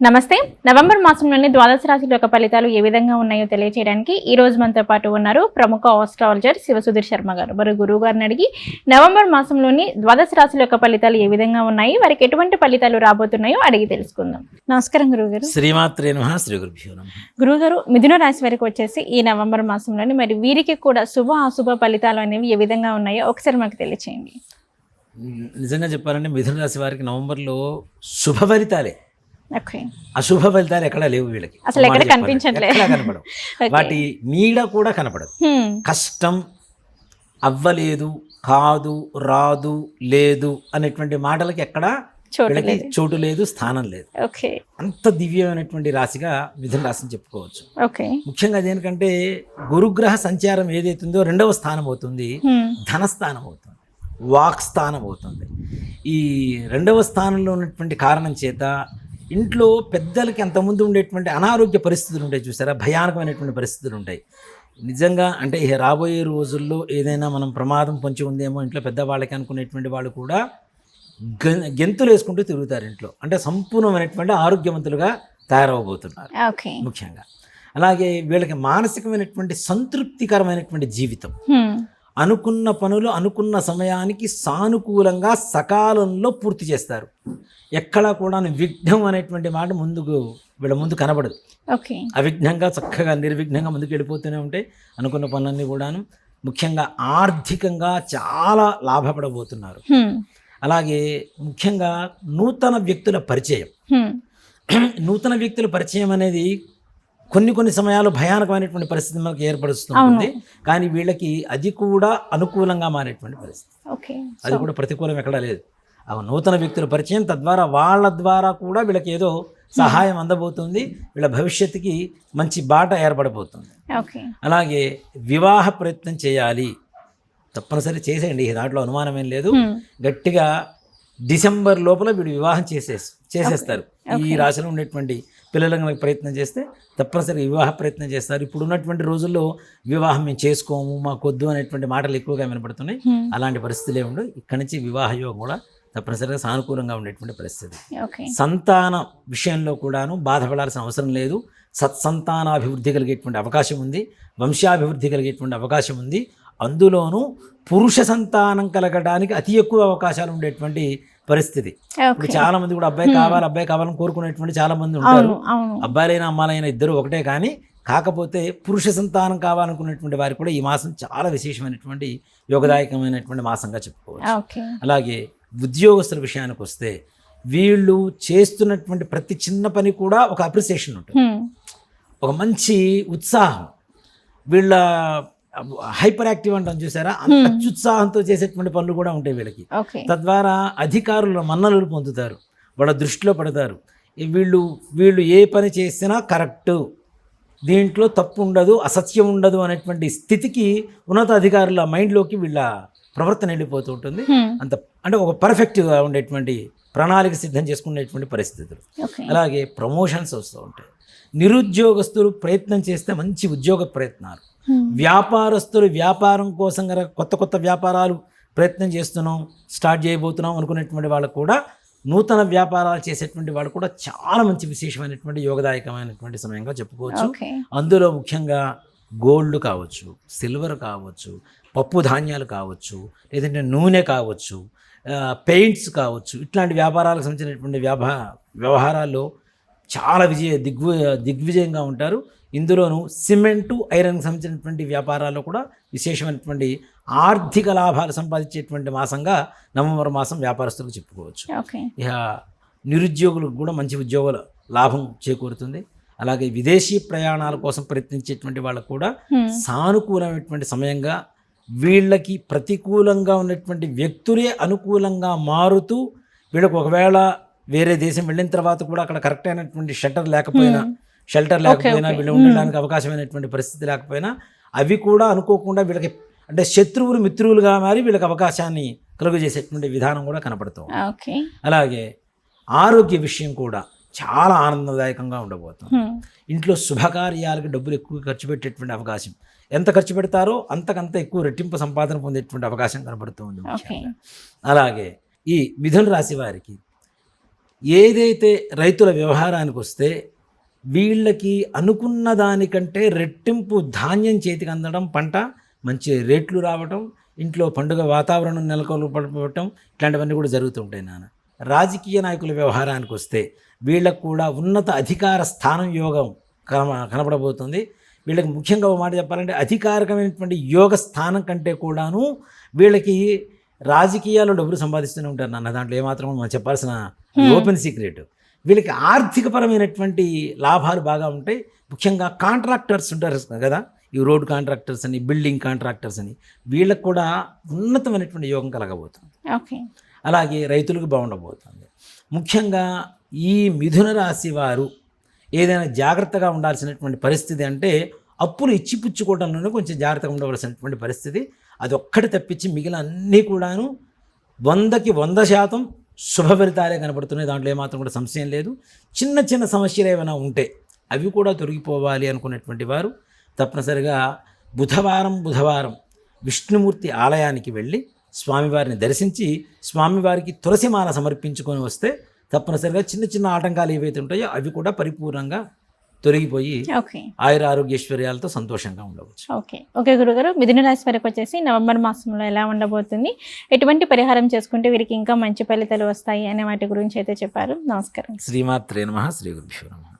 నమస్తే. నవంబర్ మాసంలోని ద్వాదశ రాశుల యొక్క ఫలితాలు ఏ విధంగా ఉన్నాయో తెలియజేయడానికి ఈ రోజు మనతో పాటు ఉన్నారు ప్రముఖ ఆస్ట్రాలజర్ శివసుధీర్ శర్మ గారు. మరి గురువు గారిని అడిగి నవంబర్ మాసంలోని ద్వాదశ రాశుల యొక్క ఫలితాలు ఏ విధంగా ఉన్నాయి వారికి ఎటువంటి ఫలితాలు రాబోతున్నాయో అడిగి తెలుసుకుందాం. నమస్కారం గురువు గారు. శ్రీమాత్రే నమ శ్రీ గురువు గారు మిథున రాశి వారికి వచ్చేసి ఈ నవంబర్ మాసంలోని మరి వీరికి కూడా శుభ అశుభ ఫలితాలు అనేవి ఏ విధంగా ఉన్నాయో ఒకసారి మాకు తెలియచేయండి. నిజంగా చెప్పాలంటే మిథున రాశి వారికి నవంబర్లో శుభ ఫలితాలే. అశుభ ఫలితాలు ఎక్కడా లేవు వీళ్ళకి. అసలు ఎక్కడ కనపడవు. వాటి నీడ కూడా కనపడదు. కష్టం అవ్వలేదు కాదు రాదు లేదు అనేటువంటి మాటలకి ఎక్కడా చోటు వీళ్ళకి లేదు. చోటు లేదు స్థానం లేదు. ఓకే. అంత దివ్యమైనటువంటి రాశిగా మిథున రాశిని చెప్పుకోవచ్చు. ఓకే. ముఖ్యంగా దేనికంటే గురుగ్రహ సంచారం ఏదైతుందో రెండవ స్థానం అవుతుంది. ధనస్థానం అవుతుంది వాక్ స్థానం అవుతుంది. ఈ రెండవ స్థానంలో ఉన్నటువంటి కారణం చేత ఇంట్లో పెద్దలకి అంతకుముందు ఉండేటువంటి అనారోగ్య పరిస్థితులు ఉంటాయి చూసారా? భయానకమైనటువంటి పరిస్థితులు ఉంటాయి. నిజంగా అంటే ఇక రాబోయే రోజుల్లో ఏదైనా మనం ప్రమాదం పొంచి ఉందేమో ఇంట్లో పెద్దవాళ్ళకి అనుకునేటువంటి వాళ్ళు కూడా గెంతులు వేసుకుంటూ తిరుగుతారు ఇంట్లో. అంటే సంపూర్ణమైనటువంటి ఆరోగ్యవంతులుగా తయారవబోతున్నారు. ముఖ్యంగా. అలాగే వీళ్ళకి మానసికమైనటువంటి సంతృప్తికరమైనటువంటి జీవితం. అనుకున్న పనులు అనుకున్న సమయానికి సానుకూలంగా సకాలంలో పూర్తి చేస్తారు. ఎక్కడా కూడా విఘ్నం అనేటువంటి మాట ముందుకు వీళ్ళ ముందు కనబడదు. ఓకే. అవిఘ్నంగా చక్కగా నిర్విఘ్నంగా ముందుకు వెళ్ళిపోతూనే ఉంటాయి. అనుకున్న పనులన్నీ కూడాను ముఖ్యంగా ఆర్థికంగా చాలా లాభపడబోతున్నారు. అలాగే ముఖ్యంగా నూతన వ్యక్తుల పరిచయం. నూతన వ్యక్తుల పరిచయం అనేది కొన్ని కొన్ని సమయాలు భయానకమైనటువంటి పరిస్థితి మనకు ఏర్పరుస్తుంది కానీ వీళ్ళకి అది కూడా అనుకూలంగా మారేటువంటి పరిస్థితి. ఓకే. అది కూడా ప్రతికూలం ఎక్కడా లేదు. నూతన వ్యక్తుల పరిచయం తద్వారా వాళ్ళ ద్వారా కూడా వీళ్ళకి ఏదో సహాయం అందబోతుంది. వీళ్ళ భవిష్యత్తుకి మంచి బాట ఏర్పడబోతుంది. అలాగే వివాహ ప్రయత్నం చేయాలి. తప్పనిసరి చేసేయండి. ఈ దాంట్లో అనుమానం ఏం లేదు. గట్టిగా డిసెంబర్ లోపల వీడు వివాహం చేసేసి చేసేస్తారు. ఈ రాశిలో ఉండేటువంటి పిల్లలకు ప్రయత్నం చేస్తే తప్పనిసరిగా వివాహ ప్రయత్నం చేస్తారు. ఇప్పుడు ఉన్నటువంటి రోజుల్లో వివాహం మేము చేసుకోము మాకొద్దు అనేటువంటి మాటలు ఎక్కువగా వినపడుతున్నాయి. అలాంటి పరిస్థితులే ఉండవు ఇక్కడి నుంచి వివాహ యోగం కూడా తప్పనిసరిగా సానుకూలంగా ఉండేటువంటి పరిస్థితి. సంతాన విషయంలో కూడాను బాధపడాల్సిన అవసరం లేదు. సత్సంతానాభివృద్ధి కలిగేటువంటి అవకాశం ఉంది. వంశాభివృద్ధి కలిగేటువంటి అవకాశం ఉంది. అందులోనూ పురుష సంతానం కలగడానికి అతి ఎక్కువ అవకాశాలు ఉండేటువంటి పరిస్థితి. ఇప్పుడు చాలా మంది కూడా అబ్బాయి కావాలి అబ్బాయి కావాలని కోరుకునేటువంటి చాలా మంది ఉంటారు అబ్బాయిలైనా అమ్మాయిలైనా ఇద్దరు ఒకటే కానీ కాకపోతే పురుష సంతానం కావాలనుకునేటువంటి వారికి కూడా ఈ మాసం చాలా విశేషమైనటువంటి యోగదాయకమైనటువంటి మాసంగా చెప్పుకోవచ్చు. అలాగే ఉద్యోగస్తుల విషయానికి వస్తే వీళ్ళు చేస్తున్నటువంటి ప్రతి చిన్న పని కూడా ఒక అప్రిసియేషన్ ఉంటుంది. ఒక మంచి ఉత్సాహం. వీళ్ళ హైపర్ యాక్టివ్ అంటాం చూసారా? అంత అత్యుత్సాహంతో చేసేటువంటి పనులు కూడా ఉంటాయి వీళ్ళకి. తద్వారా అధికారుల మన్ననలు పొందుతారు. వాళ్ళ దృష్టిలో పడతారు. వీళ్ళు వీళ్ళు ఏ పని చేసినా కరెక్టు. దీంట్లో తప్పు ఉండదు అసత్యం ఉండదు అనేటువంటి స్థితికి ఉన్నత అధికారుల మైండ్లోకి వీళ్ళ ప్రవర్తన వెళ్ళిపోతూ ఉంటుంది. హ్మ్. అంత అంటే ఒక పర్ఫెక్ట్గా ఉండేటువంటి ప్రణాళిక సిద్ధం చేసుకునేటువంటి పరిస్థితులు. అలాగే ప్రమోషన్స్ వస్తూ ఉంటాయి. నిరుద్యోగస్తులు ప్రయత్నం చేస్తే మంచి ఉద్యోగ ప్రయత్నాలు. హ్మ్. వ్యాపారస్తులు వ్యాపారం కోసం గనక కొత్త కొత్త వ్యాపారాలు ప్రయత్నం చేస్తున్నాం స్టార్ట్ చేయబోతున్నాం అనుకునేటువంటి వాళ్ళకు కూడా నూతన వ్యాపారాలు చేసేటువంటి వాళ్ళు కూడా చాలా మంచి విశేషమైనటువంటి యోగదాయకమైనటువంటి సమయంగా చెప్పుకోవచ్చు. అందులో ముఖ్యంగా గోల్డ్ కావచ్చు సిల్వర్ కావచ్చు పప్పు ధాన్యాలు కావచ్చు లేదంటే నూనె కావచ్చు పెయింట్స్ కావచ్చు ఇట్లాంటి వ్యాపారాలకు సంబంధించినటువంటి వ్యాపా వ్యవహారాల్లో చాలా విజయ దిగ్వి దిగ్విజయంగా ఉంటారు. ఇందులోనూ సిమెంటు ఐరన్కి సంబంధించినటువంటి వ్యాపారాల్లో కూడా విశేషమైనటువంటి ఆర్థిక లాభాలు సంపాదించేటువంటి మాసంగా నవంబర్ మాసం వ్యాపారస్తులకు చెప్పుకోవచ్చు. ఇక నిరుద్యోగులకు కూడా మంచి ఉద్యోగాల లాభం చేకూరుతుంది. అలాగే విదేశీ ప్రయాణాల కోసం ప్రయత్నించేటువంటి వాళ్ళకు కూడా. సానుకూలమైనటువంటి సమయంగా వీళ్ళకి ప్రతికూలంగా ఉన్నటువంటి వ్యక్తులే అనుకూలంగా మారుతూ వీళ్ళకి ఒకవేళ వేరే దేశం వెళ్ళిన తర్వాత కూడా అక్కడ కరెక్ట్ అయినటువంటి షట్టర్ లేకపోయినా షెల్టర్ లేకపోయినా. వీళ్ళు ఉండడానికి అవకాశమైనటువంటి పరిస్థితి లేకపోయినా అవి కూడా అనుకోకుండా వీళ్ళకి అంటే శత్రువులు మిత్రువులుగా మారి వీళ్ళకి అవకాశాన్ని కలుగజేసేటువంటి విధానం కూడా కనపడుతుంది అలాగే ఆరోగ్య విషయం కూడా చాలా ఆనందదాయకంగా ఉండబోతుంది. ఇంట్లో శుభకార్యాలకు డబ్బులు ఎక్కువ ఖర్చు పెట్టేటువంటి అవకాశం ఎంత ఖర్చు పెడతారో అంతకంత ఎక్కువ రెట్టింపు సంపాదన పొందేటువంటి అవకాశం కనబడుతుంది. అలాగే ఈ మిథున రాశి వారికి ఏదైతే రైతుల వ్యవహారానికి వస్తే వీళ్ళకి అనుకున్న దానికంటే రెట్టింపు ధాన్యం చేతికి అందడం పంట మంచి రేట్లు రావటం ఇంట్లో పండుగ వాతావరణం నెలకొల్పడం ఇట్లాంటివన్నీ కూడా జరుగుతుంటాయి నాన్న రాజకీయ నాయకుల వ్యవహారానికి వస్తే వీళ్ళకు కూడా ఉన్నత అధికార స్థానం యోగం కన కనపడబోతుంది వీళ్ళకి ముఖ్యంగా ఒక మాట చెప్పాలంటే అధికారికమైనటువంటి యోగ స్థానం కంటే కూడాను వీళ్ళకి రాజకీయాల్లో డబ్బులు సంపాదిస్తూనే ఉంటారు నాన్న. దాంట్లో ఏమాత్రం మనం చెప్పాల్సిన ఓపెన్ సీక్రెట్. వీళ్ళకి ఆర్థికపరమైనటువంటి లాభాలు బాగా ఉంటాయి. ముఖ్యంగా కాంట్రాక్టర్స్ ఉంటారు కదా ఈ రోడ్ కాంట్రాక్టర్స్ అని బిల్డింగ్ కాంట్రాక్టర్స్ అని వీళ్ళకు కూడా ఉన్నతమైనటువంటి యోగం కలగబోతుంది. ఓకే. అలాగే రైతులకు బాగుండబోతుంది. ముఖ్యంగా ఈ మిథున రాశి వారు ఏదైనా జాగ్రత్తగా ఉండాల్సినటువంటి పరిస్థితి అంటే అప్పులు ఇచ్చిపుచ్చుకోవడంలోనే కొంచెం జాగ్రత్తగా ఉండవలసినటువంటి పరిస్థితి. అది ఒక్కటి తప్పించి మిగిలిన అన్నీ కూడాను వందకి వంద శాతం శుభ ఫలితాలే కనబడుతున్నాయి. దాంట్లో ఏమాత్రం కూడా సంశయం లేదు. చిన్న చిన్న సమస్యలు ఏమైనా ఉంటే అవి కూడా తొలగిపోవాలి అనుకున్నటువంటి వారు తప్పనిసరిగా బుధవారం బుధవారం విష్ణుమూర్తి ఆలయానికి వెళ్ళి స్వామివారిని దర్శించి స్వామివారికి తులసిమాల సమర్పించుకొని వస్తే తప్పనిసరిగా చిన్న చిన్న ఆటంకాలు ఏవైతే ఉంటాయో అవి కూడా పరిపూర్ణంగా తొలగిపోయి ఆయుర ఆరోగ్యైశ్వర్యాలతో సంతోషంగా ఉండవచ్చు. ఓకే. ఓకే గురుగారు మిథున రాశి వారికి వచ్చేసి నవంబర్ మాసంలో ఎలా ఉండబోతుంది? ఎటువంటి పరిహారం చేసుకుంటే వీరికి ఇంకా మంచి ఫలితాలు వస్తాయి అనే వాటి గురించి అయితే చెప్పారు. నమస్కారం. శ్రీమాత్రే నమ శ్రీ గురుభ్యో నమ.